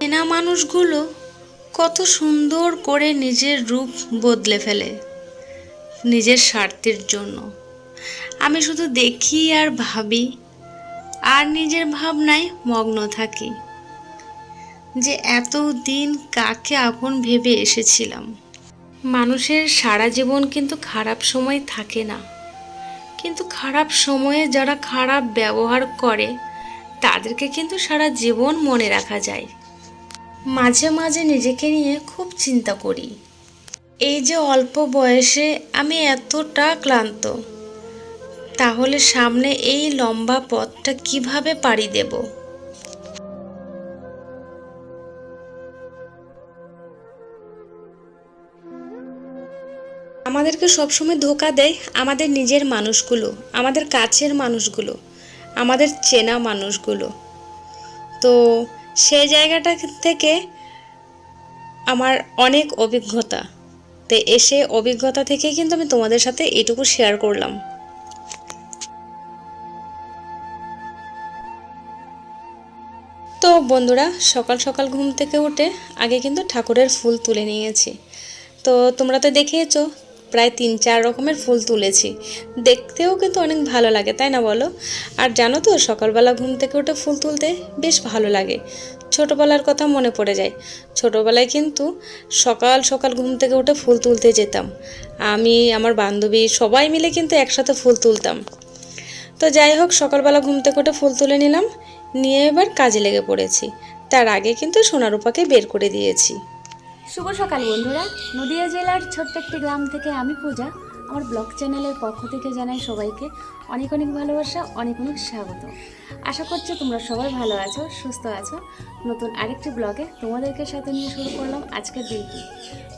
চেনা মানুষগুলো কত সুন্দর করে নিজের রূপ বদলে ফেলে, নিজের স্বার্থের জন্য। আমি শুধু দেখি আর ভাবি, আর নিজের ভাবনায় মগ্ন থাকি যে এত দিন কাকে আপন ভেবে এসেছিলাম। মানুষের সারা জীবন কিন্তু খারাপ সময় থাকে না। কিন্তু খারাপ সময়ে যারা খারাপ ব্যবহার করে, তাদেরকে কিন্তু সারা জীবন মনে রাখা যায়। মাঝে মাঝে নিজেকে নিয়ে খুব চিন্তা করি। এই যে অল্প বয়সে আমি এতটা ক্লান্ত, তাহলে সামনে এই লম্বা পথটা কীভাবে পাড়ি দেব? আমাদেরকে সবসময় ধোকা দেয় আমাদের নিজের মানুষগুলো, আমাদের কাছের মানুষগুলো, আমাদের চেনা মানুষগুলো। তো সেই জায়গাটা থেকে আমার অনেক অভিজ্ঞতা। তো এসে অভিজ্ঞতা থেকে কিন্তু আমি তোমাদের সাথে এটুকু শেয়ার করলাম। তো বন্ধুরা, সকাল সকাল ঘুম থেকে উঠে আগে কিন্তু ঠাকুরের ফুল তুলে নিয়েছি। তো তোমরা তো দেখিয়েছো প্রায় তিন, চার রকমের ফুল তুলেছি। দেখতেও কিন্তু অনেক ভালো লাগে, তাই না বলো? আর জানো তো, সকালবেলা ঘুম থেকে উঠে ফুল তুলতে বেশ ভালো লাগে। ছোটোবেলার কথা মনে পড়ে যায়। ছোটোবেলায় কিন্তু সকাল সকাল ঘুম থেকে উঠে ফুল তুলতে যেতাম। আমি, আমার বান্ধবী সবাই মিলে কিন্তু একসাথে ফুল তুলতাম। তো যাই হোক, সকালবেলা ঘুম থেকে উঠে ফুল তুলে নিলাম। নিয়ে এবার কাজে লেগে পড়েছি। তার আগে কিন্তু সোনারূপাকে বের করে দিয়েছি। শুভ সকাল, বন্ধুরা। নদিয়া জেলার ছোট্ট একটি গ্রাম থেকে আমি পূজা। আমার ব্লগ চ্যানেলের পক্ষ থেকে জানাই সবাইকে অনেক অনেক ভালোবাসা, অনেক অনেক স্বাগত। আশা করছি তোমরা সবাই ভালো আছো, সুস্থ আছো। নতুন আরেকটি ব্লগে তোমাদেরকে সাথে নিয়ে শুরু করলাম আজকের দিনটি।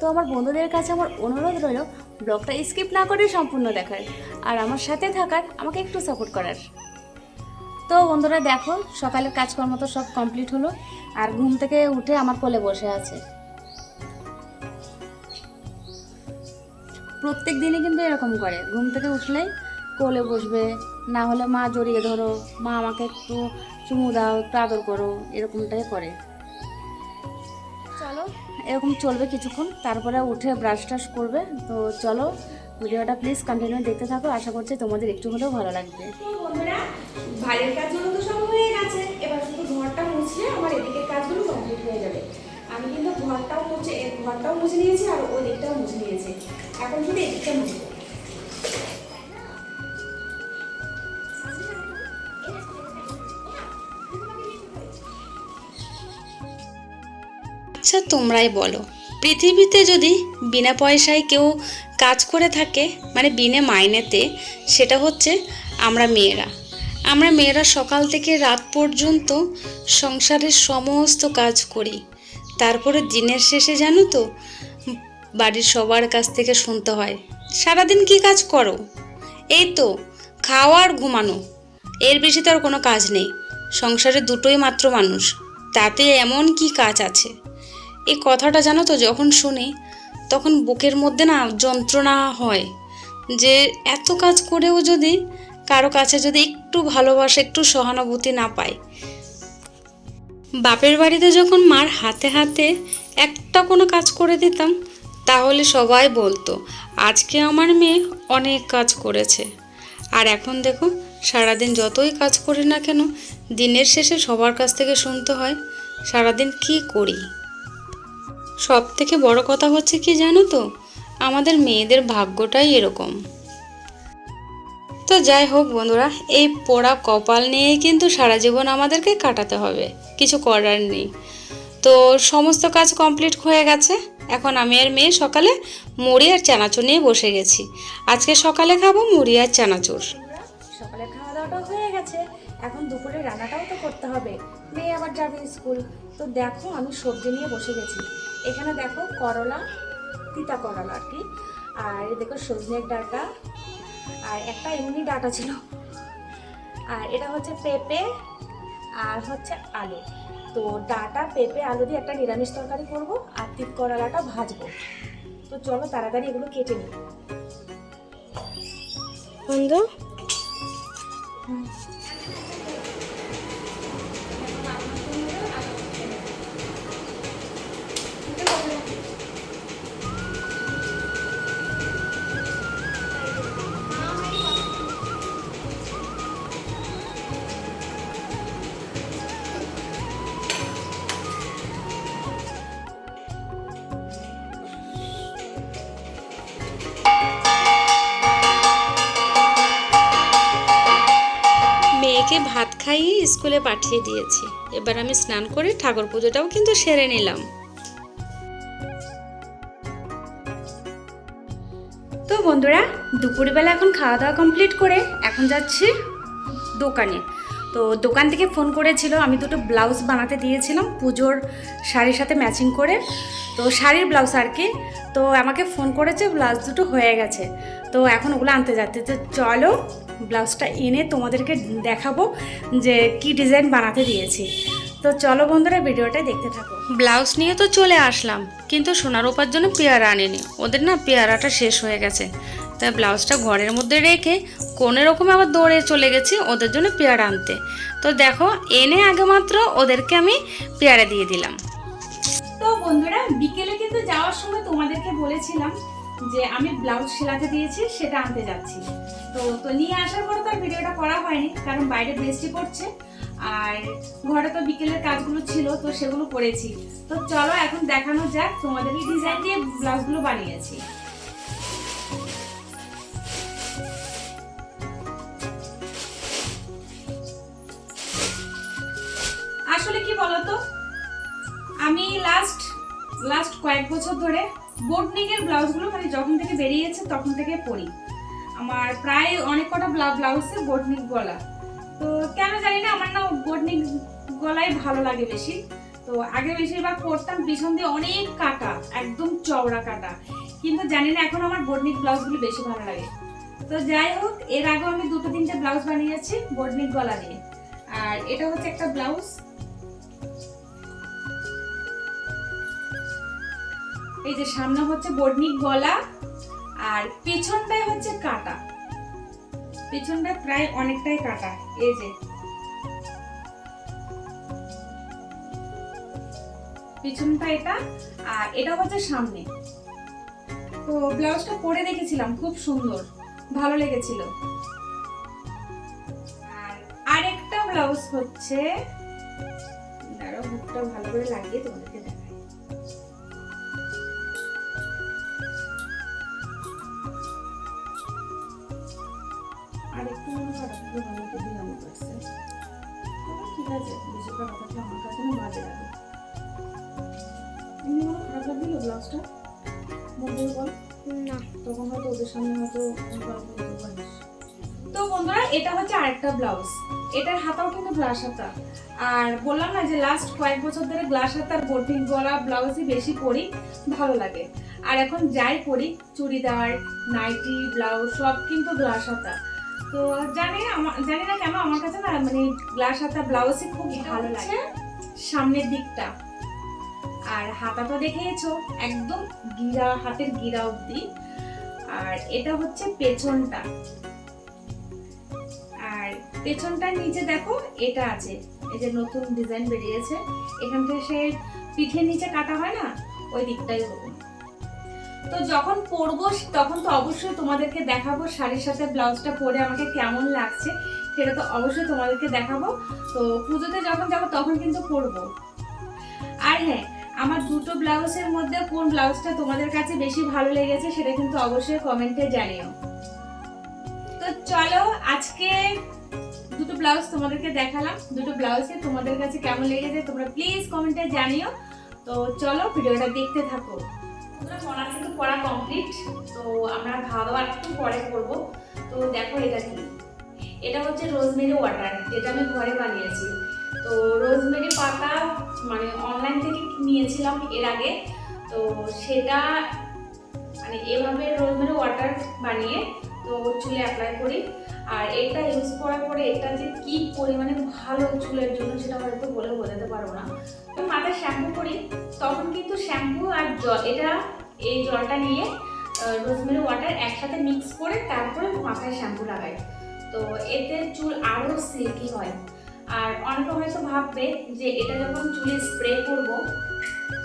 তো আমার বন্ধুদের কাছে আমার অনুরোধ রইল, ব্লগটা স্কিপ না করে সম্পূর্ণ দেখার। আর আমার সাথে থাকার, আমাকে একটু সাপোর্ট করার। তো বন্ধুরা দেখো, সকালের কাজকর্ম তো সব কমপ্লিট হলো। আর ঘুম থেকে উঠে আমার কোলে বসে আছে। প্রত্যেক দিনই কিন্তু এরকম করে। ঘুম থেকে উঠলেই কোলে বসবে না হলে মা জড়িয়ে ধরো মা আমাকে একটু চুমু দাও একটু আদর করো এরকমটাই করে। চলো। এরকম চলবে কিছুক্ষণ তারপরে উঠে ব্রাশ টাশ করবে। তো চলো ভিডিওটা প্লিজ কন্টিনিউ দেখতে থাকো। আশা করছি তোমাদের একটু হলেও ভালো লাগবে। বন্ধুরা বাইরের কাজগুলো তো সব হয়ে গেছে। এবার শুধু ঘরটা মুছলে আমার এদিকের কাজগুলো কমপ্লিট হয়ে যাবে। আমি কিন্তু ঘরটাও মুছে ঘরটাও মুছে নিয়েছি আর ওই দিকটাও মুছে নিয়েছি। এখন শুধু আচ্ছা তোমরাই বলো। পৃথিবীতে যদি বিনা পয়সায় কেউ কাজ করে থাকে মানে বিনা মাইনেতে, সেটা হচ্ছে আমরা মেয়েরা। আমরা মেয়েরা সকাল থেকে রাত পর্যন্ত সংসারের সমস্ত কাজ করি। তারপরে দিনের শেষে জানো তো বাড়ির সবার কাছ থেকে শুনতে হয়, সারাদিন কি কাজ করো? এই তো, খাওয়া আর ঘুমানো। এর বেশি তো আর কোনো কাজ নেই। সংসারে দুটোই মাত্র মানুষ, তাতে এমন কি কাজ আছে? এই কথাটা জানো তো, যখন শুনি, তখন বুকের মধ্যে না যন্ত্রণা হয় যে, এত কাজ করেও যদি কারও কাছে যদি একটু ভালোবাসা, একটু সহানুভূতি না পায় বাপের বাড়িতে যখন মার হাতে হাতে একটা কোনো কাজ করে দিতাম তাহলে সবাই বলতো, আজকে আমার মেয়ে অনেক কাজ করেছে। আর এখন দেখো, সারাদিন যতই কাজ করি না কেন, দিনের শেষে সবার কাছ থেকে শুনতে হয়, সারাদিন কি করি? সব থেকে বড় কথা হচ্ছে কি জানো তো, আমাদের মেয়েদের ভাগ্যটাই এরকম। তো যাই হোক বন্ধুরা, এই পোড়া কপাল নিয়েই কিন্তু সারা জীবন আমাদেরকে কাটাতে হবে, কিছু করার নেই। তো সমস্ত কাজ কমপ্লিট হয়ে গেছে। এখন আমি আর মেয়ে সকালে মুড়ি আর চানাচুর নিয়ে বসে গেছি। আজকে সকালে খাব মুড়ি আর চানাচুর। সকালে খাওয়া দাওয়াটা হয়ে গেছে। এখন দুপুরে রান্নাটাও তো করতে হবে। মেয়ে আবার যাবে স্কুল। তো দেখো আমি সবজি নিয়ে বসে গেছি। এখানে দেখো করলা, তিতা করলা আর কি। আর দেখো সজনের ডাটা। আর একটা এমনি ডাটা ছিল। আর এটা হচ্ছে পেঁপে আর হচ্ছে আলু। তো ডাটা, পেঁপে, আলু দিয়ে একটা নিরামিষ তরকারি করব আর তিত করলাটা ভাজবো। তো চলো তাড়াতাড়ি এগুলো কেটে নিই। বন্ধু মেয়েকে ভাত খাইয়ে স্কুলে পাঠিয়ে দিয়েছি। এবার আমি স্নান করে ঠাকুর পুজোটাও কিন্তু সেরে নিলাম। তো বন্ধুরা, দুপুরবেলা এখন খাওয়া দাওয়া কমপ্লিট করে এখন যাচ্ছি দোকানে। তো দোকান থেকে ফোন করেছিল, আমি দুটো ব্লাউজ বানাতে দিয়েছিলাম, পুজোর শাড়ির সাথে ম্যাচিং করে। তো শাড়ির ব্লাউজ আর কি, তো আমাকে ফোন করেছে, ব্লাউজ দুটো হয়ে গেছে। তো এখন ওগুলো আনতে যাচ্ছে। তো চলো ব্লাউজটা এনে তোমাদেরকে দেখাবো যে কি ডিজাইন বানাতে দিয়েছি। তো চলো বন্ধুরা ভিডিওটা দেখতে থাকো। ব্লাউজ নিয়ে তো চলে আসলাম কিন্তু সোনার ওপার জন্য পেয়ারা আনিনি। ওদের না পেয়ারাটা শেষ হয়ে গেছে। তাই ব্লাউজটা ঘরের মধ্যে রেখে কোনো রকম আবার দৌড়ে চলে গেছি ওদের জন্য পেয়ারা আনতে। তো দেখো এনে আগে মাত্র ওদেরকে আমি পেয়ারা দিয়ে দিলাম। তো বন্ধুরা বিকেলে কিন্তু যাওয়ার সময় তোমাদেরকে বলেছিলাম যে আমি ব্লাউজ সেলাতে দিয়েছি, সেটা আনতে যাচ্ছি। তো তো নিয়ে আসার পরে তো আর ভিডিওটা করা হয়নি, কারণ বাইরে বৃষ্টি পড়ছে। আর ঘরে তো বিকেলের কাজগুলো ছিল, তো সেগুলো করেছি। তো চলো এখন দেখানো যাক তোমাদের এই ডিজাইন দিয়ে ব্লাউজগুলো বানিয়েছি। আসলে কি বলতো? আমি লাস্ট লাস্ট কয়েক বছর ধরে বোটনিকের ব্লাউজগুলো মানে যখন থেকে বেরিয়েছে তখন থেকে পরি। আমার প্রায় অনেক কটা ব্লাউজে বোটনিক গলা। তো কেন জানি না, আমার না বোটনিক গলাই ভালো লাগে বেশি। তো আগে বেশিরভাগ পরতাম, পিছন দিয়ে অনেক কাটা, একদম চওড়া কাটা। কিন্তু জানি না, এখন আমার বোটনিক ব্লাউজগুলো বেশি ভালো লাগে। তো যাই হোক, এর আগেও আমি দুটো তিনটে ব্লাউজ বানিয়েছি বোটনিক গলা দিয়ে আর এটা হচ্ছে একটা ব্লাউজ। এই যে সামনে হচ্ছে বর্ণিক গলা আর পেছনটায় হচ্ছে কাটা। পেছনটা প্রায় অনেকটাই কাটা, এই যে। পিছনটা এটা আর এটা হচ্ছে সামনে। তো ব্লাউজটা পরে দেখেছিলাম, খুব সুন্দর, ভালো লেগেছিল। আর আরেকটা ব্লাউজ হচ্ছে ভালো করে লাগিয়ে তোমাদেরকে ঠিক আছে বেশিরভাগ কথাটা আমার কাছে না বাজে লাগে। এমনি খারাপ লাগছিল ব্লাউজটা বল। না। তখন হয়তো ওদের সামনে হয়তো গল্প করতে পারিস। তো বন্ধুরা এটা হচ্ছে আরেকটা ব্লাউজ এটার হাতাও কিন্তু গ্লাস হাতা। আর বললাম না যে লাস্ট কয়েক বছর ধরে গ্লাস হাতার বোটিং গলা ব্লাউজই বেশি পরি ভালো লাগে। আর এখন যাই পরি চুড়িদার নাইটি ব্লাউজ সব কিন্তু গ্লাস হাতা। তো জানি না জানি না কেন আমার কাছে না মানে গ্লাস হাতা ব্লাউজই খুব ভালো লাগে। সামনের দিকটা। আর হাতা তো দেখেছ একদম গিরা হাতের গিরা অবধি। আর এটা হচ্ছে পেছনটা। আর পেছনটার নিচে দেখো এটা আছে। এই যে নতুন ডিজাইন বেরিয়েছে। এখান থেকে সে পিঠের নিচে কাটা হয় না? ওই দিকটাই তো যখন পরবো, তখন তো অবশ্যই তোমাদেরকে দেখাবো শাড়ির সাথে ব্লাউজটা পরে আমাকে কেমন লাগছে, সেটা তো অবশ্যই তোমাদেরকে দেখাবো। তো পুজোতে যখন যাব, তখন কিন্তু পরবো। আর হ্যাঁ আমার দুটো ব্লাউজের মধ্যে কোন ব্লাউজটা তোমাদের কাছে বেশি ভালো লেগেছে, সেটা কিন্তু অবশ্যই কমেন্টে জানিও। তো চলো, আজকে দুটো ব্লাউজ তোমাদেরকে দেখালাম। দুটো ব্লাউজে তোমাদের কাছে কেমন লেগেছে, তোমরা প্লিজ কমেন্টে জানিও। তো চলো, ভিডিওটা দেখতে থাকো। তোমরা পড়া কিন্তু পড়া কমপ্লিট তো আমরা খাওয়া দাওয়া একটু পরে করব। তো দেখো এটা কি? এটা হচ্ছে রোজমেরি ওয়াটার যেটা আমি ঘরে বানিয়েছি। তো রোজমেরি পাতা মানে অনলাইন থেকে নিয়েছিলাম এর আগে। তো সেটা মানে এভাবে রোজমেরি ওয়াটার বানিয়ে তো চুলে অ্যাপ্লাই করি। আর এটা ইউজ করার পরে এটা যে কি পরিমাণে ভালো চুলের জন্য সেটা হয়তো বলে বোঝাতে পারব না। আমি মাথায় শ্যাম্পু করি, তখন কিন্তু শ্যাম্পু আর জল, এটা এই জলটা নিয়ে রোজমেরি ওয়াটার একসাথে মিক্স করে তারপরে মাথায় শ্যাম্পু লাগাই। তো এতে চুল আরও সিল্কি হয়। আর অনেকে হয়তো ভাববে যে এটা যখন চুলে স্প্রে করব,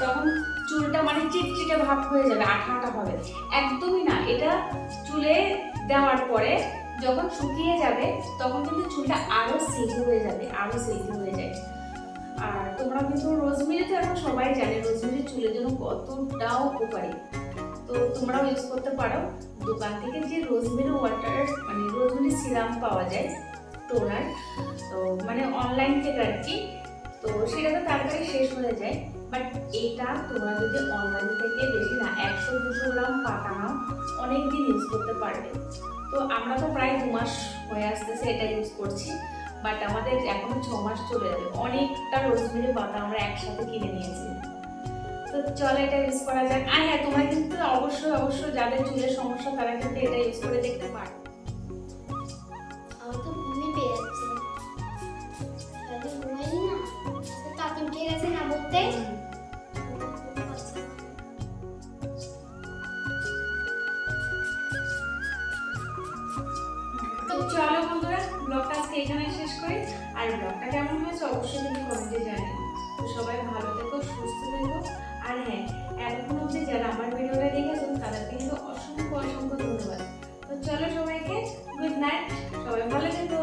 তখন চুলটা মানে চিটচিটে ভাব হয়ে যাবে আঠা আঠা হবে। একদমই না, এটা চুলে দেওয়ার পরে যখন শুকিয়ে যাবে, তখন কিন্তু চুলটা আরও সিল্কি হয়ে যাবে, আরও সিল্কি হয়ে যায়। আর তোমরা কিন্তু রোজমেরি তো এখন সবাই জানে রোজমেরি চুলের জন্য কতটাও উপকারী। তো তোমরাও ইউজ করতে পারো। দোকান থেকে যে রোজমেরি ওয়াটার মানে রোজমেরি সিরাম পাওয়া যায় টোনার তো মানে অনলাইন থেকে আর কি, তো সেটা শেষ হয়ে যায় বাট এটা তোমরা যদি অনলাইন থেকে বেশি না, একশো দুশো গ্রাম পাতা নাও অনেক দিন ইউজ করতে পারবে। তো আমরা তো প্রায় দু মাস হয়ে আসতেছে এটা ইউজ করছি বাট আমাদের এখন ছ মাস চলে যাবে অনেকটা রোজমেরি পাতা আমরা একসাথে কিনে নিয়েছি। তো চলো এটা ইউজ করা যাক। আর হ্যাঁ তোমরা কিন্তু অবশ্যই অবশ্যই যাদের চুলের সমস্যা, তারা কিন্তু এটা ইউজ করে দেখতে পারো। কেমন হয়েছে অবশ্যই কিন্তু কমেন্টে জানিও। তো সবাই ভালো থেকো, সুস্থ থেকো। আর হ্যাঁ এখন অবধি যারা আমার ভিডিওটা দেখেছেন, তাদেরকে কিন্তু অসংখ্য অসংখ্য ধন্যবাদ। তো চলো সবাইকে গুড নাইট সবাই ভালো থেকো।